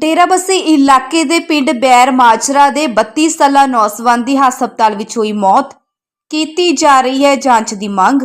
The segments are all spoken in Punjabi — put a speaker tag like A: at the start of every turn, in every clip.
A: ਡੇਰਾਬੱਸੀ ਇਲਾਕੇ ਦੇ ਪਿੰਡ ਬੈਰ ਮਾਜਰਾ ਦੇ 32 ਸਾਲਾ ਨੌਜਵਾਨ ਦੀ ਹਸਪਤਾਲ ਵਿੱਚ ਹੋਈ ਮੌਤ। ਕੀਤੀ ਜਾ ਰਹੀ ਹੈ ਜਾਂਚ ਦੀ ਮੰਗ।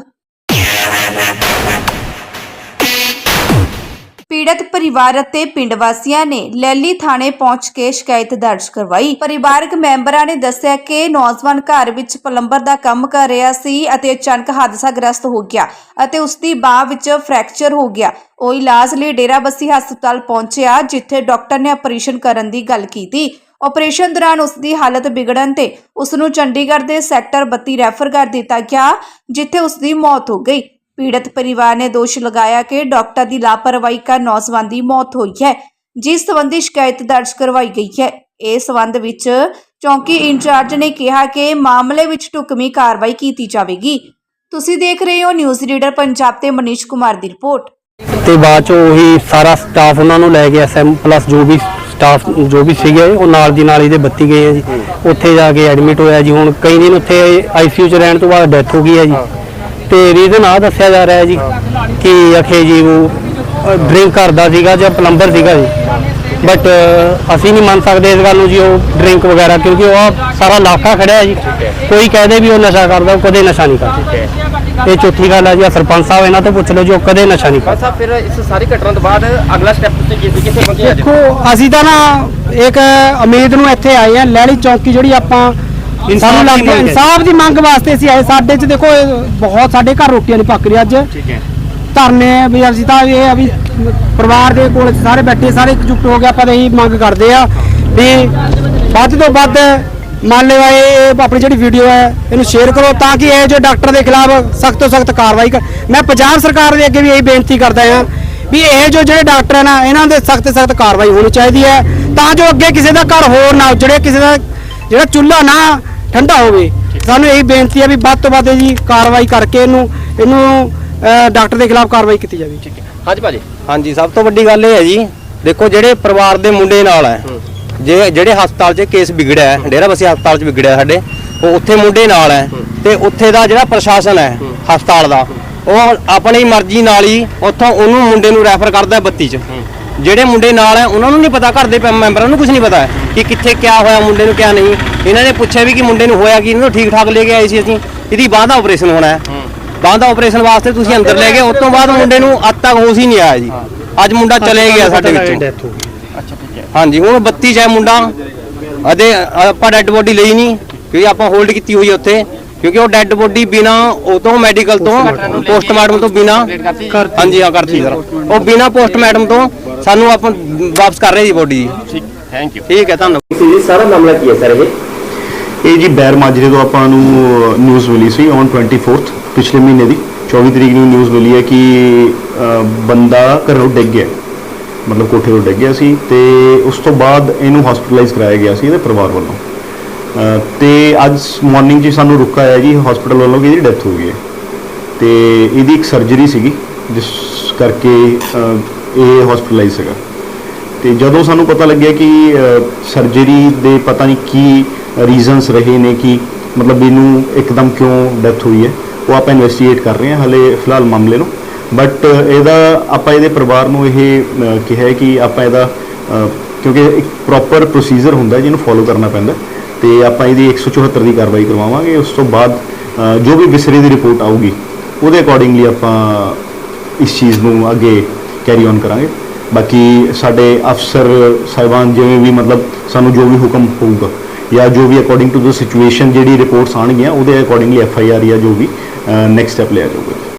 A: ਪੀੜਤ ਪਰਿਵਾਰ ਅਤੇ ਪਿੰਡ ਵਾਸੀਆਂ ਨੇ ਲੈਲੀ ਥਾਣੇ ਪਹੁੰਚ ਕੇ ਸ਼ਿਕਾਇਤ ਦਰਜ ਕਰਵਾਈ। ਪਰਿਵਾਰਕ ਮੈਂਬਰਾਂ ਨੇ ਦੱਸਿਆ ਕਿ ਨੌਜਵਾਨ ਘਰ ਵਿੱਚ ਪਲੰਬਰ ਦਾ ਕੰਮ ਕਰ ਰਿਹਾ ਸੀ ਅਤੇ ਅਚਾਨਕ ਹਾਦਸਾਗ੍ਰਸਤ ਹੋ ਗਿਆ ਅਤੇ ਉਸ ਦੀ ਬਾਹ ਵਿੱਚ ਫ੍ਰੈਕਚਰ ਹੋ ਗਿਆ। ਉਹ ਇਲਾਜ ਲਈ ਡੇਰਾਬੱਸੀ ਹਸਪਤਾਲ ਪਹੁੰਚਿਆ, ਜਿੱਥੇ ਡਾਕਟਰ ਨੇ ਆਪਰੇਸ਼ਨ ਕਰਨ ਦੀ ਗੱਲ ਕੀਤੀ। ਆਪਰੇਸ਼ਨ ਦੌਰਾਨ ਉਸ ਦੀ ਹਾਲਤ ਵਿਗੜਨ ਤੇ ਉਸ ਨੂੰ ਚੰਡੀਗੜ੍ਹ ਦੇ ਸੈਕਟਰ 32 ਰੈਫਰ ਕਰ ਦਿੱਤਾ ਗਿਆ, ਜਿੱਥੇ ਉਸ ਦੀ ਮੌਤ ਹੋ ਗਈ। ਪੀੜਤ ਪਰਿਵਾਰ ਨੇ ਦੋਸ਼ ਲਗਾਇਆ ਕਿ ਡਾਕਟਰ ਦੀ ਲਾਪਰਵਾਹੀ ਕਾਰਨ ਨੌਜਵਾਨ ਦੀ ਮੌਤ ਹੋਈ ਹੈ, ਜਿਸ ਸੰਬੰਧੀ ਸ਼ਿਕਾਇਤ ਦਰਜ ਕਰਵਾਈ ਗਈ ਹੈ। ਇਸ ਸੰਬੰਧ ਵਿੱਚ ਚੌਂਕੀ ਇੰਚਾਰਜ ਨੇ ਕਿਹਾ ਕਿ ਮਾਮਲੇ ਵਿੱਚ ਢੁਕਵੀਂ ਕਾਰਵਾਈ ਕੀਤੀ ਜਾਵੇਗੀ। ਤੁਸੀਂ ਦੇਖ ਰਹੇ ਹੋ ਨਿਊਜ਼ ਰੀਡਰ ਪੰਜਾਬ ਤੇ ਮਨੀਸ਼ ਕੁਮਾਰ ਦੀ ਰਿਪੋਰਟ।
B: ਤੇ ਬਾਅਦ ਚ ਉਹੀ ਸਾਰਾ ਸਟਾਫ ਉਹਨਾਂ ਨੂੰ ਲੈ ਗਿਆ ਐਸਐਮ ਪਲੱਸ ਜੋ ਵੀ ਸਟਾਫ ਜੋ ਵੀ ਸੀਗੇ, ਉਹ ਨਾਲ ਦੀ ਨਾਲ ਇਹਦੇ ਬੱਤੀ ਗਏ ਆ ਜੀ। ਉੱਥੇ ਜਾ ਕੇ ਐਡਮਿਟ ਹੋਇਆ ਜੀ। ਹੁਣ ਕਈ ਦਿਨ ਉੱਥੇ ਆਈਸੀਯੂ ਚ ਰਹਿਣ ਤੋਂ ਬਾਅਦ ਡੈਥ ਹੋ ਗਈ ਹੈ ਜੀ। ਤੇ ਰੀਜ਼ਨ ਆ ਦੱਸਿਆ ਜਾ ਰਿਹਾ ਹੈ ਜੀ ਕਿ ਅਖੇ ਜੀ ਉਹ ਡਰਿੰਕ ਕਰਦਾ ਸੀਗਾ ਜਾਂ ਪਲੰਬਰ ਸੀਗਾ ਜੀ। ਬਟ ਅਸੀਂ ਨਹੀਂ ਮੰਨ ਸਕਦੇ ਇਸ ਗੱਲ ਨੂੰ ਜੀ ਉਹ ਡਰਿੰਕ ਵਗੈਰਾ ਕਿਉਂਕਿ ਉਹ ਸਾਰਾ ਇਲਾਕਾ ਖੜਿਆ ਹੈ ਜੀ। ਕੋਈ ਕਹਦੇ ਵੀ ਉਹ ਨਸ਼ਾ ਕਰਦਾ ਉਹ ਕਦੇ ਨਸ਼ਾ ਨਹੀਂ ਕਰਦਾ। ਇਹ ਚੌਥੀ ਗੱਲ ਹੈ ਜੀ ਆਹ ਸਰਪੰਚ ਸਾਹਿਬ ਇਹਨਾਂ ਤੋਂ ਪੁੱਛ ਲਓ ਜੀ ਉਹ ਕਦੇ ਨਸ਼ਾ ਨਹੀਂ ਕਰਦਾ।
C: ਫਿਰ ਇਸ ਸਾਰੀ ਘਟਨਾ ਤੋਂ ਬਾਅਦ ਅਗਲਾ ਸਟੈਪ ਤੁਸੀਂ ਕੀ ਕਿੱਥੇ ਪਹੁੰਚੇ ਅੱਜ?
D: ਦੇਖੋ ਅਸੀਂ ਤਾਂ ਨਾ ਇੱਕ ਉਮੀਦ ਨੂੰ ਇੱਥੇ ਆਏ ਆ ਲੈਲੀ ਚੌਂਕੀ ਜਿਹੜੀ ਆਪਾਂ ਸਾਨੂੰ ਲੱਗਦਾ। ਇਨਸਾਫ ਦੀ ਮੰਗ ਵਾਸਤੇ ਅਸੀਂ ਆਏ। ਸਾਡੇ 'ਚ ਦੇਖੋ ਇਹ ਬਹੁਤ ਸਾਡੇ ਘਰ ਰੋਟੀਆਂ ਨਹੀਂ ਪੱਕ ਰਹੀ ਅੱਜ।
C: ਠੀਕ ਹੈ।
D: ਧਰਨੇ ਵੀ ਅਸੀਂ ਤਾਂ ਇਹ ਆ ਵੀ ਪਰਿਵਾਰ ਦੇ ਕੋਲ ਸਾਰੇ ਬੈਠੇ ਸਾਰੇ ਇਕਜੁੱਟ ਹੋ ਕੇ ਆਪਾਂ ਤਾਂ ਇਹੀ ਮੰਗ ਕਰਦੇ ਆ ਵੀ ਵੱਧ ਤੋਂ ਵੱਧ ਮੰਨ ਲਿਓ ਇਹ ਆਪਣੀ ਜਿਹੜੀ ਵੀਡੀਓ ਹੈ ਇਹਨੂੰ ਸ਼ੇਅਰ ਕਰੋ ਤਾਂ ਕਿ ਇਹ ਜੋ ਡਾਕਟਰ ਦੇ ਖਿਲਾਫ ਸਖਤ ਤੋਂ ਸਖਤ ਕਾਰਵਾਈ ਕਰ ਮੈਂ ਪੰਜਾਬ ਸਰਕਾਰ ਦੇ ਅੱਗੇ ਵੀ ਇਹੀ ਬੇਨਤੀ ਕਰਦਾ ਹਾਂ ਵੀ ਇਹ ਜੋ ਜਿਹੜੇ ਡਾਕਟਰ ਹੈ ਨਾ ਇਹਨਾਂ ਦੇ ਸਖਤ ਸਖਤ ਕਾਰਵਾਈ ਹੋਣੀ ਚਾਹੀਦੀ ਹੈ। ਤਾਂ ਜੋ ਅੱਗੇ ਕਿਸੇ ਦਾ ਘਰ ਹੋਰ ਨਾ ਉਜੜੇ ਕਿਸੇ ਦਾ ਜਿਹੜਾ ਚੁੱਲ੍ਹਾ ਨਾ ਠੰਡਾ ਹੋਵੇ। ਸਾਨੂੰ ਇਹੀ ਬੇਨਤੀ ਹੈ ਵੀ ਵੱਧ ਤੋਂ ਵੱਧ ਜੀ ਕਾਰਵਾਈ ਕਰਕੇ ਇਹਨੂੰ ਇਹਨੂੰ ਡਾਕਟਰ ਦੇ ਖਿਲਾਫ ਕਾਰਵਾਈ ਕੀਤੀ ਜਾਵੇ।
C: ਠੀਕ ਹੈ। ਹਾਂਜੀ ਭਾਜੀ।
B: ਹਾਂਜੀ ਸਭ ਤੋਂ ਵੱਡੀ ਗੱਲ ਇਹ ਹੈ ਜੀ। ਦੇਖੋ ਜਿਹੜੇ ਪਰਿਵਾਰ ਦੇ ਮੁੰਡੇ ਨਾਲ ਹੈ ਜੇ ਜਿਹੜੇ ਹਸਪਤਾਲ 'ਚ ਕੇਸ ਵਿਗੜਿਆ ਹੈ ਡੇਰਾ ਬਸੀ ਹਸਪਤਾਲ 'ਚ ਵਿਗੜਿਆ ਸਾਡੇ ਉਹ ਉੱਥੇ ਮੁੰਡੇ ਨਾਲ ਹੈ ਤੇ ਉੱਥੇ ਦਾ ਜਿਹੜਾ ਪ੍ਰਸ਼ਾਸਨ ਹੈ ਹਸਪਤਾਲ ਦਾ ਉਹ ਆਪਣੀ ਮਰਜ਼ੀ ਨਾਲ ਹੀ ਉੱਥੋਂ ਉਹਨੂੰ ਮੁੰਡੇ ਨੂੰ ਰੈਫਰ ਕਰਦਾ ਹੈ 32 'ਚ ਜਿਹੜੇ ਮੁੰਡੇ ਨਾਲ ਹੈ ਉਹਨਾਂ ਨੂੰ ਨਹੀਂ ਪਤਾ ਘਰ ਦੇ ਪ- ਮੈਂਬਰਾਂ ਨੂੰ ਕੁਝ ਨਹੀਂ ਪਤਾ ਹੈ ਕਿ ਕਿੱਥੇ ਕਿਆ ਹੋਇਆ ਮੁੰਡੇ ਨੂੰ ਕਿਆ ਨਹੀਂ। ਇਹਨਾਂ ਨੇ ਪੁੱਛਿਆ ਵੀ ਕਿ ਮੁੰਡੇ ਨੂੰ ਹੋਇਆ ਕੀ ਇਹਨੂੰ ਠੀਕ ਠਾਕ ਲੈ ਕੇ ਆਏ ਸੀ ਅਸੀਂ। ਇਹਦੀ ਬਾਂਹ ਦਾ ਆਪਰੇਸ਼ਨ ਹੋਣਾ ਹੈ। ਬਾਂਹ ਦਾ ਆਪਰੇਸ਼ਨ ਵਾਸਤੇ ਤੁਸੀਂ ਅੰਦਰ ਲੈ ਗਏ ਉਸ ਤੋਂ ਬਾਅਦ ਮੁੰਡੇ ਨੂੰ ਅੱਜ ਤੱਕ ਹੋਸ਼ ਹੀ ਨਹੀਂ ਆਇਆ ਜੀ। ਅੱਜ ਮੁੰਡਾ ਚਲੇ ਗਿਆ ਸਾਡੇ ਵਿੱਚੋਂ। ਹਾਂਜੀ ਹੁਣ 32 ਚ ਹੈ ਮੁੰਡਾ। ਅਤੇ ਆਪਾਂ ਡੈੱਡ ਬੋਡੀ ਲਈ ਨਹੀਂ ਕਿਉਂਕਿ ਆਪਾਂ ਹੋਲਡ ਕੀਤੀ ਹੋਈ ਹੈ ਉੱਥੇ। ਕਿਉਂਕਿ ਉਹ ਡੈੱਡ ਬੋਡੀ ਬਿਨਾ ਉਹ ਤੋਂ ਮੈਡੀਕਲ ਤੋਂ ਪੋਸਟਮਾਰਟਮ ਤੋਂ ਬਿਨਾ ਹਾਂਜੀ ਹਾਂ ਕਰਤੀ ਸਰ ਉਹ ਬਿਨਾ ਪੋਸਟਮਾਰਟਮ ਤੋਂ ਸਾਨੂੰ ਆਪਾਂ ਵਾਪਸ ਕਰ ਰਹੇ ਜੀ ਬੋਡੀ
C: ਠੀਕ ਥੈਂਕ ਯੂ
B: ਠੀਕ ਹੈ ਧੰਨਵਾਦ।
C: ਜੀ ਸਾਰਾ ਮਾਮਲਾ ਕੀ ਹੈ ਸਰ ਇਹ?
E: ਇਹ ਜੀ ਬੈਰ ਮਾਜਰੇ ਤੋਂ ਆਪਾਂ ਨੂੰ ਨਿਊਜ਼ ਮਿਲੀ ਸੀ ਔਨ 24th ਪਿਛਲੇ ਮਹੀਨੇ ਦੀ। 24 ਤਰੀਕ ਨੂੰ ਨਿਊਜ਼ ਮਿਲੀ ਹੈ ਕਿ ਬੰਦਾ ਘਰੋਂ ਡਿੱਗ ਗਿਆ। ਮਤਲਬ ਕੋਠੇ ਤੋਂ ਡਿੱਗ ਗਿਆ ਸੀ ਤੇ ਉਸ ਤੋਂ ਬਾਅਦ ਇਹਨੂੰ ਹਸਪੀਟਲਾਈਜ਼ ਕਰਾਇਆ ਗਿਆ ਸੀ ਇਹਦੇ ਪਰਿਵਾਰ ਵੱਲੋਂ। ਤੇ ਅੱਜ ਮਾਰਨਿੰਗ 'ਚ ਸਾਨੂੰ ਰੁਕਾ ਆਇਆ ਜੀ ਹਸਪੀਟਲ ਵੱਲੋਂ ਕਿ ਇਹਦੀ ਡੈਥ ਹੋ ਗਈ ਹੈ। ਤੇ ਇਹਦੀ ਇੱਕ ਸਰਜਰੀ ਸੀਗੀ, ਜਿਸ ਕਰਕੇ ਇਹ ਹਸਪੀਟਲਾਈਜ਼ ਸੀਗਾ। ਤੇ ਜਦੋਂ ਸਾਨੂੰ ਪਤਾ ਲੱਗਿਆ ਕਿ ਸਰਜਰੀ ਦੇ ਪਤਾ ਨਹੀਂ ਕੀ ਰੀਜ਼ਨਸ ਰਹੇ ਨੇ, ਕਿ ਮਤਲਬ ਇਹਨੂੰ ਇੱਕਦਮ ਕਿਉਂ ਡੈਥ ਹੋਈ ਹੈ, ਉਹ ਆਪਾਂ ਇਨਵੈਸਟੀਗੇਟ ਕਰ ਰਹੇ ਹਾਂ, ਹਲੇ ਫਿਲਹਾਲ ਮਾਮਲੇ ਨੂੰ। ਬਟ ਇਹਦਾ ਆਪਾਂ ਇਹਦੇ ਪਰਿਵਾਰ ਨੂੰ ਇਹ ਕਿਹਾ ਕਿ ਆਪਾਂ ਇਹਦਾ ਕਿਉਂਕਿ ਇੱਕ ਪ੍ਰੋਪਰ ਪ੍ਰੋਸੀਜਰ ਹੁੰਦਾ, ਜਿਹਨੂੰ ਫੋਲੋ ਕਰਨਾ ਪੈਂਦਾ। ਤੇ ਆਪਾਂ ਇਹਦੀ 174 ਦੀ ਕਾਰਵਾਈ ਕਰਵਾਵਾਂਗੇ। ਉਸ ਤੋਂ ਬਾਅਦ ਜੋ ਵੀ ਵਿਸਰੇ ਦੀ ਰਿਪੋਰਟ ਆਊਗੀ, ਉਹਦੇ ਅਕੋਰਡਿੰਗਲੀ ਆਪਾਂ ਇਸ ਚੀਜ਼ ਨੂੰ ਅੱਗੇ ਕੈਰੀ ਔਨ ਕਰਾਂਗੇ। ਬਾਕੀ ਸਾਡੇ ਅਫਸਰ ਸਾਹਿਬਾਨ ਜਿਵੇਂ ਵੀ ਮਤਲਬ ਸਾਨੂੰ ਜੋ ਵੀ ਹੁਕਮ ਹੋਊਗਾ ਜਾਂ ਜੋ ਵੀ ਅਕੋਰਡਿੰਗ ਟੂ ਦ ਸਿਚੁਏਸ਼ਨ ਜਿਹੜੀ ਰਿਪੋਰਟਸ ਆਣਗੀਆਂ ਉਹਦੇ ਅਕੋਰਡਿੰਗਲੀ ਐਫ ਆਈ ਆਰ ਜਾਂ ਜੋ ਵੀ ਨੈਕਸਟ ਸਟੈਪ ਲਿਆ ਜਾਊਗਾ।